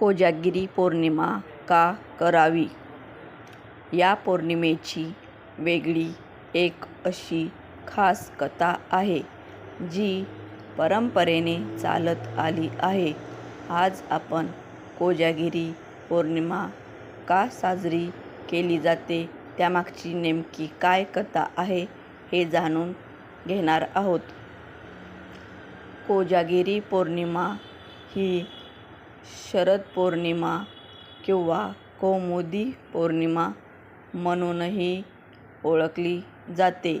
कोजागिरी पौर्णिमा का करावी? या पौर्णिमेची वेगळी एक अशी खास कथा आहे जी परंपरेने चालत आली आहे. आज आपण कोजागिरी पौर्णिमा का साजरी केली जाते त्यामागची नेमकी काय कथा आहे हे जाणून घेणार आहोत. कोजागिरी पौर्णिमा ही शरद पौर्णिमा किंवा कौमुदी पौर्णिमा म्हणूनही ओळखली जाते.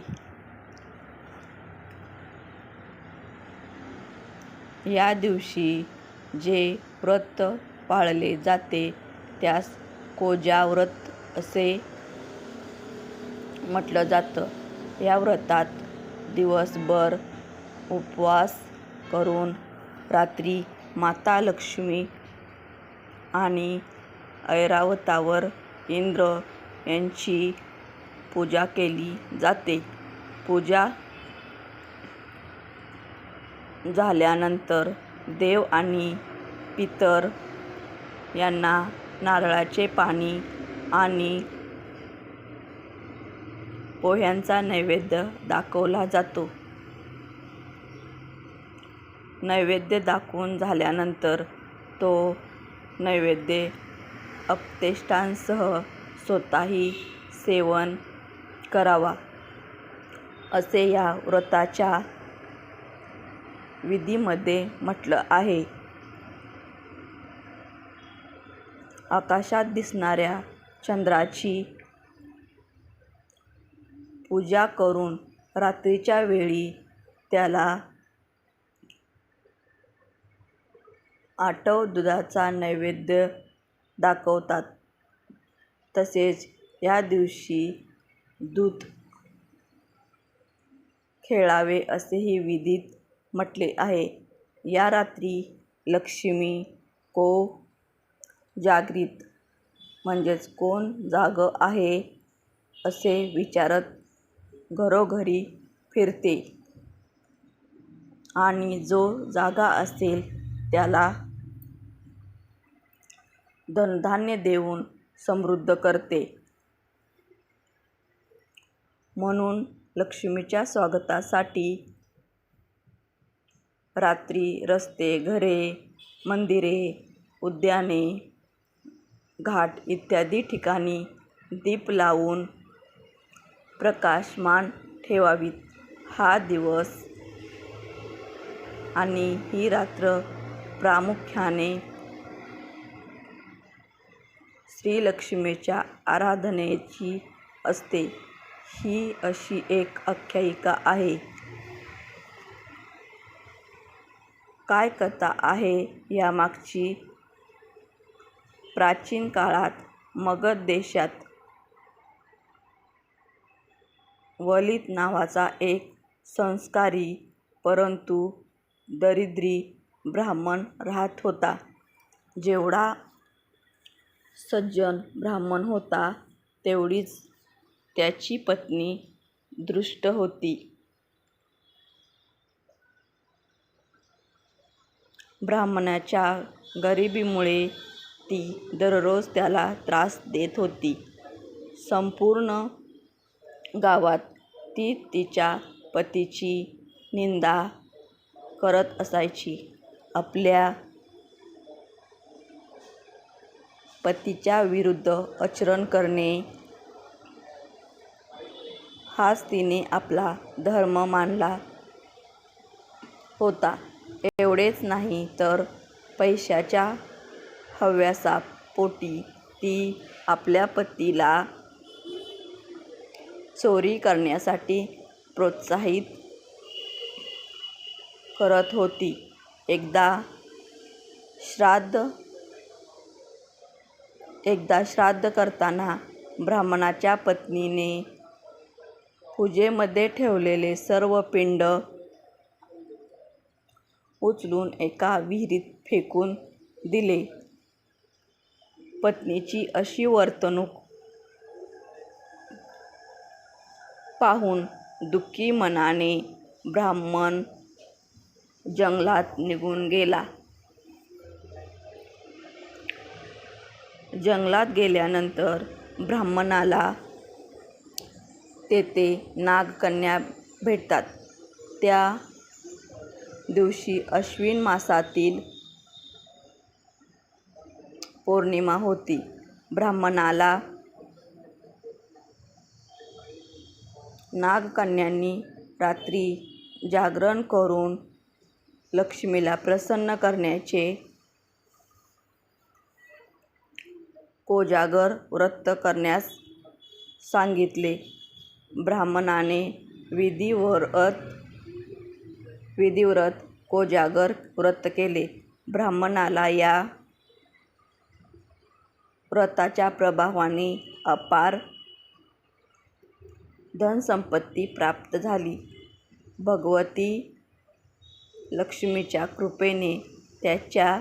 या दिवशी जे व्रत पाळले जाते त्यास कोजा व्रत असे म्हटलं जातं. या व्रतात दिवसभर उपवास करून रात्री माता लक्ष्मी आणि ऐरावतावर इंद्र यांची पूजा केली जाते. पूजा झाल्यानंतर देव आणि पितर यांना नारळाचे पाणी आणि पोह्यांचा नैवेद्य दाखवला जातो. नैवेद्य दाखवून झाल्यानंतर तो नैवेद्य अपतेष्टांसह स्वतःही सेवन करावा असे या व्रताच्या विधीमध्ये म्हटलं आहे. आकाशात दिसणाऱ्या चंद्राची पूजा करून रात्रीच्या वेळी त्याला आटव दुधाचा नैवेद्य दाखवतात. तसेच या दिवशी दूध खेळावे असेही विधीत म्हटले आहे. या रात्री लक्ष्मी को जागृत म्हणजेच कोण जाग आहे असे विचारत घरोघरी फिरते आणि जो जागा असेल त्याला धनधान्य देऊन समृद्ध करते. म्हणून लक्ष्मीच्या स्वागतासाठी रात्री रस्ते घरे मंदिरे उद्याने घाट इत्यादी ठिकाणी दीप लावून प्रकाशमान ठेवावीत. हा दिवस आणि ही रात्र प्रामुख्याने श्रीलक्ष्मीच्या आराधनेची असते. ही अशी एक आख्यायिका आहे. काय कथा आहे यामागची? प्राचीन काळात मगध देशात वलित नावाचा एक संस्कारी परंतु दरिद्री ब्राह्मण राहत होता. जेवढा सज्जन ब्राह्मण होता तेवढीच त्याची पत्नी दुष्ट होती. ब्राह्मणाच्या गरिबीमुळे ती दररोज त्याला त्रास देत होती. संपूर्ण गावात ती तिच्या पतीची निंदा करत असायची. आपल्या पतीच्या विरुद्ध आचरण करणे. हाच तिने आपला धर्म मानला होता. एवढेच नाही तर पैशाच्या हव्यासापोटी ती आपल्या पतीला चोरी करण्यासाठी प्रोत्साहित करत होती. एकदा श्राद्ध एकदा श्राद्ध करताना ब्राह्मणाच्या पत्नीने पूजेमध्ये ठेवलेले सर्व पिंड उचलून एका विहिरीत फेकून दिले. पत्नीची अशी वर्तणूक पाहून दुःखी मनाने ब्राह्मण जंगलात निघून गेला. जंगलात गेल्यानंतर ब्राह्मणाला तेथे नागकन्या भेटतात. त्या दिवशी अश्विन मासातील पौर्णिमा होती. ब्राह्मणाला नागकन्यांनी रात्री जागरण करून लक्ष्मीला प्रसन्न करण्याचे कोजागर व्रत करण्यास सांगितले. ब्राह्मणाने विधिव्रत विधिव्रत कोजागर व्रत केले. ब्राह्मणाला या व्रताच्या प्रभावाने अपार धनसंपत्ती प्राप्त झाली. भगवती लक्ष्मीच्या कृपेने त्याच्या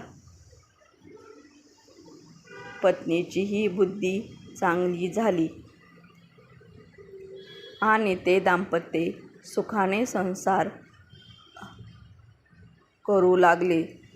पत्नीचीही बुद्धी चांगली झाली. आणि ते दाम्पत्य सुखाने संसार करू लागले.